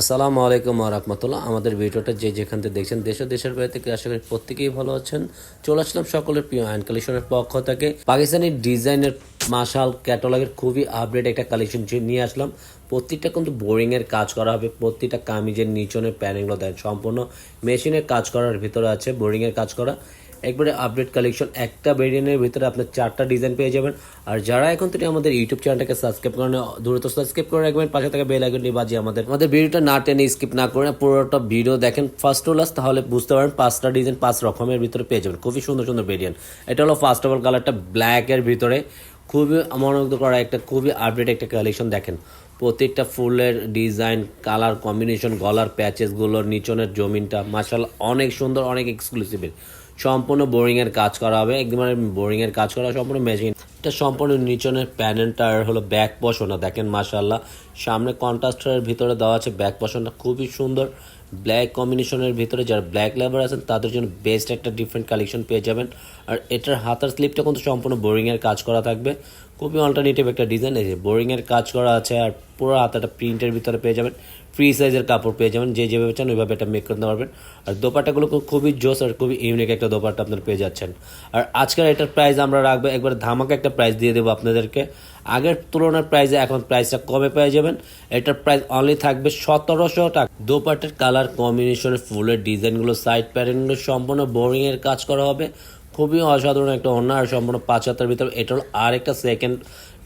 আসসালামু আলাইকুম রহমতুল্লাহ। আমাদের ভিডিওটা যে যেখান থেকে দেখছেন, দেশ ও দেশের বাইরে থেকে আশা করি প্রত্যেকেই ভালো আছেন। চলে আসলাম সকলের প্রিয় আইন কালেকশনের পক্ষ থেকে। পাকিস্তানি ডিজাইনের মাশাল ক্যাটালগের খুবই আপডেট একটা কালেকশন নিয়ে আসলাম। প্রত্যেকটা কিন্তু বোরিংয়ের কাজ করা হবে। প্রত্যেকটা কামিজের নিচনের প্যানেলগুলো দেন সম্পূর্ণ মেশিনের কাজ করার ভিতরে আছে, বোরিংয়ের কাজ করা। একবারে আপডেট কালেকশন একটা ভেরিয়েন্টের ভিতরে আপনার চারটা ডিজাইন পেয়ে যাবেন। আর যারা এখন থেকে আমাদের ইউটিউব চ্যানেলটাকে সাবস্ক্রাইব করেন দ্রুত সাবস্ক্রাইব করে রাখবেন, পাশে থেকে বেল আইকনটি বাজিয়ে আমাদের আমাদের ভিডিওটা না টেনে স্কিপ না করে পুরোটা ভিডিও দেখেন ফার্স্ট টু লাস্ট তাহলে বুঝতে পারেন পাঁচটা ডিজাইন পাঁচ রকমের ভিতরে পেয়ে যাবেন। খুবই সুন্দর সুন্দর ভেরিয়েন্ট এটা হলো ফার্স্ট অফ অল কালারটা ব্ল্যাকের ভিতরে। খুবই মনোমুগ্ধ করা একটা, খুবই আপডেট একটা কালেকশন দেখেন। প্রত্যেকটা ফুলের ডিজাইন কালার কম্বিনেশন গলার প্যাচেসগুলোর নিচনের জমিনটা মার্শাল অনেক সুন্দর, অনেক এক্সক্লুসিভের সম্পূর্ণ বোরিংয়ের কাজ করা হবে। একদম বোরিংয়ের কাজ করা, সম্পূর্ণ মেশিন এটা সম্পূর্ণ নিচনের প্যানেলটার হলো ব্যাক পশনা দেখেন মাসাল্লাহ সামনে কন্ট্রাস্টারের ভিতরে দেওয়া আছে ব্যাক পশনটা খুবই সুন্দর। ব্ল্যাক কম্বিনেশনের ভিতরে যারা ব্ল্যাক লেবার আছেন, তাদের জন্য বেস্ট একটা ডিফারেন্ট কালেকশন পেয়ে যাবেন। আর এটার হাতার স্লিপটা কিন্তু সম্পূর্ণ বোরিংয়ের কাজ করা থাকবে। খুবই অল্টারনেটিভ একটা ডিজাইন যে বোরিংয়ের কাজ করা আছে আর পুরো হাতাটা প্রিন্টের ভিতরে পেয়ে যাবেন। ফ্রি সাইজের কাপড় পেয়ে যাবেন, যে যেভাবে চান ওইভাবে এটা মেক করতে পারবেন। আর দোপাটাগুলো খুবই জোস আর খুবই ইউনিক একটা দোপাটা আপনার পেয়ে যাচ্ছেন। আর আজকের এটার প্রাইস আমরা রাখব, একবার ধামাকা একটা প্রাইস দিয়ে দেবো আপনাদেরকে। আগের তুলনার প্রাইসে এখন প্রাইসটা কমে পেয়ে যাবেন। এটার প্রাইস অনলি থাকবে সতেরোশো টাকা। দোপাটের কালার কম্বিনেশনের ফুলের ডিজাইনগুলো সাইড প্যাটার্নগুলো সম্পূর্ণ বোরিংয়ের কাজ করা হবে। খুবই অসাধারণ একটা অন্য আর সম্পূর্ণ পাঁচ হাতের ভিতরে। এটা হলো আর একটা সেকেন্ড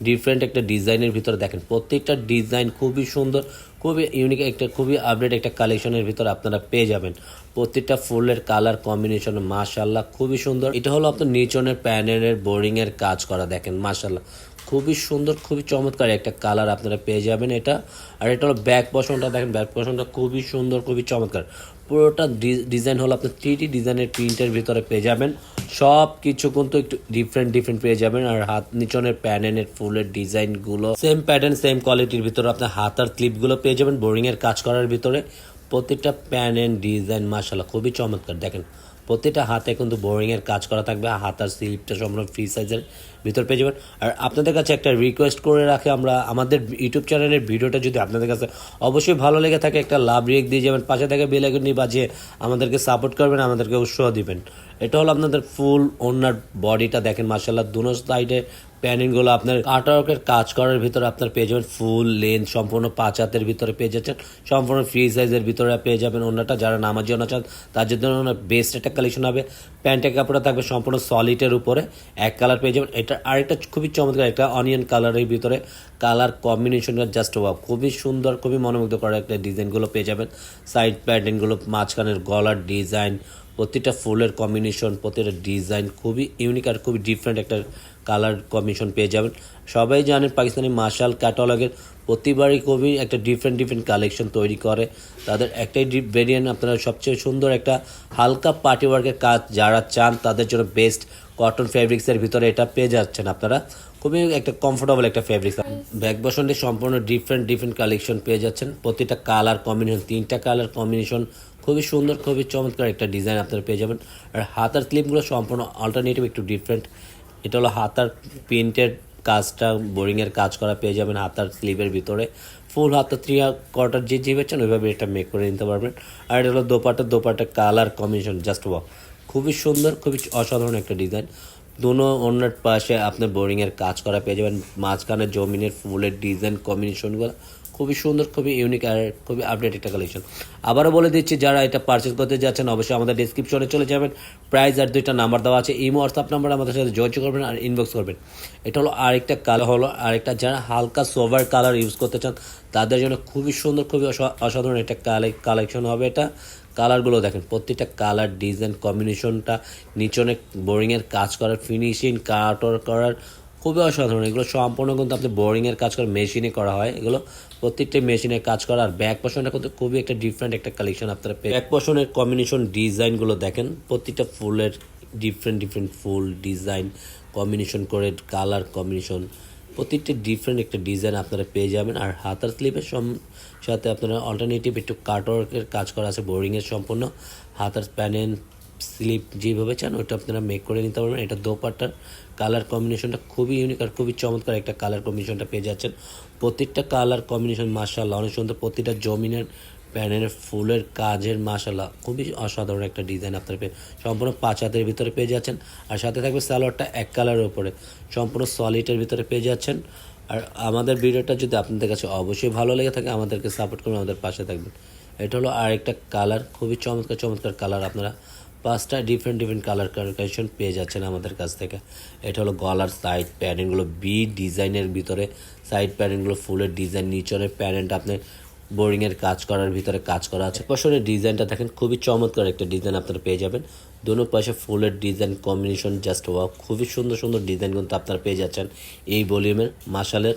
ডিফারেন্ট একটা ডিজাইনের ভিতরে দেখেন। প্রত্যেকটা ডিজাইন খুবই সুন্দর, খুবই ইউনিক একটা, খুবই আপডেট একটা কালেকশনের ভিতরে আপনারা পেয়ে যাবেন। প্রত্যেকটা ফুলের কালার কম্বিনেশন মাশাল্লাহ খুবই সুন্দর। এটা হলো আপনার নিচনের প্যানেলের বোরিংয়ের কাজ করা, দেখেন মাশাল্লাহ খুবই সুন্দর, খুবই চমৎকার একটা কালার আপনারা পেয়ে যাবেন এটা। আর এটা হলো ব্যাক পশনটা দেখেন ব্যাক পশনটা খুবই সুন্দর, খুবই চমৎকার। পুরোটা ডিজাইন হলো আপনার থ্রি ডিজাইনের প্রিন্টের ভিতরে পেয়ে যাবেন। সব কিছু কিন্তু একটু ডিফারেন্ট ডিফারেন্ট পেয়ে যাবেন। আর হাত নিচনের প্যানেনের ফুলের ডিজাইনগুলো সেম প্যাটার্ন সেম কোয়ালিটির ভিতরে আপনার হাত আর ক্লিপগুলো পেয়ে যাবেন বোরিংয়ের কাজ করার ভিতরে। প্রত্যেকটা প্যানেন ডিজাইন মাসালা খুবই চমৎকার, দেখেন। প্রত্যেকটা হাতে কিন্তু বোরিংয়ের কাজ করা থাকবে হাত আর স্লিপটা সম্পূর্ণ ফ্রি সাইজের ভিতর পেয়ে যাবেন। আর আপনাদের কাছে একটা রিকোয়েস্ট করে রাখে আমরা, আমাদের ইউটিউব চ্যানেলের ভিডিওটা যদি আপনাদের কাছে অবশ্যই ভালো লেগে থাকে, একটা লাভ রিয়েক দিয়ে যাবেন, পাশে থেকে বেলাগুনি বাজিয়ে আমাদেরকে সাপোর্ট করবেন, আমাদেরকে উৎসাহ দিবেন। এটা হলো আপনাদের ফুল ওনার বডিটা দেখেন মার্শাল্লাহ দুনো সাইডে প্যানিংগুলো আপনার কাটওয়ার্কের কাজ করার ভিতরে আপনার পেয়ে যাবেন ফুল লেন্থ সম্পূর্ণ পাঁচ হাতের ভিতরে পেয়ে যাচ্ছেন। সম্পূর্ণ ফ্রি সাইজের ভিতরে পেয়ে যাবেন অন্যটা যারা নামার জন্য চান, তার জন্য বেস্ট একটা কালেকশন হবে। প্যান্টের কাপড়টা থাকবে সম্পূর্ণ সলিডের উপরে। এক কালার পেয়ে যাবেন। এটা আরেকটা খুবই চমৎকার একটা অনিয়ন কালারের ভিতরে। কালার কম্বিনেশনটা জাস্ট ওয়াও খুবই সুন্দর, খুবই মনোমুগ্ধ করা একটা ডিজাইনগুলো পেয়ে যাবেন। সাইড প্যাটার্নগুলো মাঝখানের গলার ডিজাইন প্রতিটা ফুলের কম্বিনেশন প্রতিটা ডিজাইন খুবই ইউনিক আর খুবই ডিফারেন্ট একটা কালার কম্বিনেশন পেয়ে যাবেন। সবাই জানেন পাকিস্তানি মার্শাল ক্যাটালগের প্রতিবারই খুবই একটা ডিফারেন্ট ডিফারেন্ট কালেকশন তৈরি করে। তাদের একটাই ভেরিয়েন্ট আপনারা সবচেয়ে সুন্দর একটা হালকা পার্টি ওয়ার্কের কাজ যারা চান, তাদের জন্য বেস্ট কটন ফ্যাব্রিক্সের ভিতরে এটা পেয়ে যাচ্ছেন আপনারা। খুবই একটা কমফোর্টেবল একটা ফ্যাব্রিক্স ব্যাক বসন্ডে সম্পূর্ণ ডিফারেন্ট ডিফারেন্ট কালেকশন পেয়ে যাচ্ছেন। প্রতিটা কালার কম্বিনেশন তিনটা কালার কম্বিনেশন খুবই সুন্দর, খুবই চমৎকার একটা ডিজাইন আপনারা পেয়ে যাবেন। আর হাতার ক্লিপগুলো সম্পূর্ণ অল্টারনেটিভ একটু ডিফারেন্ট এটা হলো হাতার প্রিন্টের কাজটা, বোরিংয়ের কাজ করা পেয়ে যাবেন হাতার স্লিভের ভিতরে। ফুল হাতা থ্রি কোয়ার্টার যে যে বেছেন ওইভাবে এটা মেক করে নিতে পারবেন। আর এটা হলো dupatta dupatta colour combination just wow খুবই সুন্দর, খুবই অসাধারণ একটা ডিজাইন দুনো অন্যের পাশে আপনার বোরিংয়ের কাজ করা পেয়ে যাবেন। মাঝখানে জমিনের ফুলের ডিজাইন কম্বিনেশনগুলো খুবই সুন্দর, খুবই ইউনিক আর খুবই আপডেট একটা কালেকশন আবারও বলে দিচ্ছি, যারা এটা পারচেস করতে যাচ্ছেন, অবশ্যই আমাদের ডিসক্রিপশনে চলে যাবেন। প্রাইস আর দুইটা নাম্বার দেওয়া আছে ইমো হোয়াটসঅ্যাপ নাম্বার আমাদের সাথে যোগাযোগ করবেন আর ইনবক্স করবেন। এটা হলো আরেকটা কালার হলো আরেকটা যারা হালকা সোভার কালার ইউজ করতে চান, তাদের জন্য খুবই সুন্দর, খুবই অসাধারণ একটা কালেকশন হবে এটা। কালারগুলো দেখেন, প্রত্যেকটা কালার, ডিজাইন, কম্বিনেশনটা, নিচনে বোরিংয়ের কাজ করার, ফিনিশিং কাটর করার, খুবই অসাধারণ। এগুলো সম্পূর্ণ কিন্তু আপনি বোরিংয়ের কাজ করে মেশিনে করা হয়। এগুলো প্রত্যেকটা মেশিনে কাজ করা আর ব্যাক পোষণটা কিন্তু খুবই একটা ডিফারেন্ট একটা কালেকশন আপনারা ব্যাক পোষণের কম্বিনেশন ডিজাইনগুলো দেখেন, প্রত্যেকটা ফুলের ডিফারেন্ট ডিফারেন্ট ফুল ডিজাইন কম্বিনেশন করে কালার কম্বিনেশন প্রত্যেকটা ডিফারেন্ট একটা ডিজাইন আপনারা পেয়ে যাবেন। আর হাতার স্লিপের সাথে আপনারা অল্টারনেটিভ একটু কাটওয়ার্কের কাজ করা আছে বোরিংয়ের সম্পূর্ণ। হাতার প্যানেল স্লিপ যেভাবে চান ওটা আপনারা মেক করে নিতে পারবেন। এটা দোপাট্টার কালার কম্বিনেশনটা খুবই ইউনিক আর খুবই চমৎকার একটা কালার কম্বিনেশনটা পেয়ে যাচ্ছেন। প্রত্যেকটা কালার কম্বিনেশন মার্শাল অনেক সুন্দর। প্রতিটা জমিনের প্যানের ফুলের কাজের মাসালা খুবই অসাধারণ একটা ডিজাইন আপনারা পেয়ে। সম্পূর্ণ পাঁচ হাতের ভিতরে পেয়ে যাচ্ছেন, আর সাথে থাকবে সালোয়ারটা এক কালারের উপরে। সম্পূর্ণ সলিডের ভিতরে পেয়ে যাচ্ছেন, আর আমাদের ভিডিওটা যদি আপনাদের কাছে অবশ্যই ভালো লেগে থাকে, আমাদেরকে সাপোর্ট করবেন আমাদের পাশে থাকবেন। এটা হলো আরেকটা কালার খুবই চমৎকার চমৎকার কালার আপনারা। পাঁচটা ডিফারেন্ট ডিফারেন্ট কালার কালেকশন পেয়ে যাচ্ছেন আমাদের কাছ থেকে। এটা হলো গলার সাইড প্যানেলগুলো বি ডিজাইনের ভিতরে সাইড প্যানেলগুলো ফুলের ডিজাইন নিচনের প্যানেলটা আপনি বোরিংয়ের কাজ করার ভিতরে কাজ করা আছে। পশনের ডিজাইনটা দেখেন, খুবই চমৎকার একটা ডিজাইন আপনারা পেয়ে যাবেন। দোনো পাশে ফুলের ডিজাইন কম্বিনেশন জাস্ট ওয়াও খুবই সুন্দর সুন্দর ডিজাইন কিন্তু আপনারা পেয়ে যাচ্ছেন এই ভলিউমের মাসালের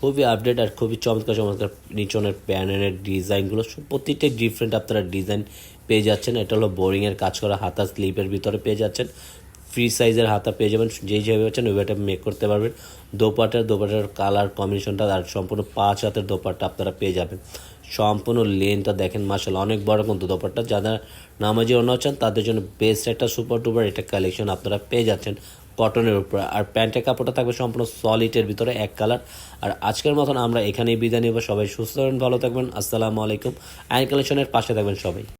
খুবই আপডেট আর খুবই চমৎকার চমৎকার নিচনের প্যানেলের ডিজাইনগুলো প্রত্যেকটাই ডিফারেন্ট আপনারা ডিজাইন পেয়ে যাচ্ছেন। এটা হলো বোরিংয়ের কাজ করা, হাতা স্লিপের ভিতরে পেয়ে যাচ্ছেন। ফ্রি সাইজের হাতা পেয়ে যাবেন। যেই যেভাবে পাচ্ছেন ওইভাবে মেক করতে পারবেন। দোপাটার দোপাটার কালার কম্বিনেশনটা আর সম্পূর্ণ পাঁচ হাতের দোপাট্টা আপনারা পেয়ে যাবেন। সম্পূর্ণ লেনটা দেখেন মাসাল অনেক বড় কিন্তু দোপাট্টা। যারা নামাজি অন্য চান, তাদের জন্য বেস্ট একটা সুপার টুপার এটা কালেকশন আপনারা পেয়ে যাচ্ছেন কটনের উপরে। আর প্যান্টের কাপড়টা থাকবে সম্পূর্ণ সলিডের ভিতরে, এক কালার আর আজকের মতন আমরা এখানেই বিদায় নেব। সবাই সুস্থ ভালো থাকবেন। আসসালামু আলাইকুম। আইন কালেকশনের পাশে থাকবেন সবাই।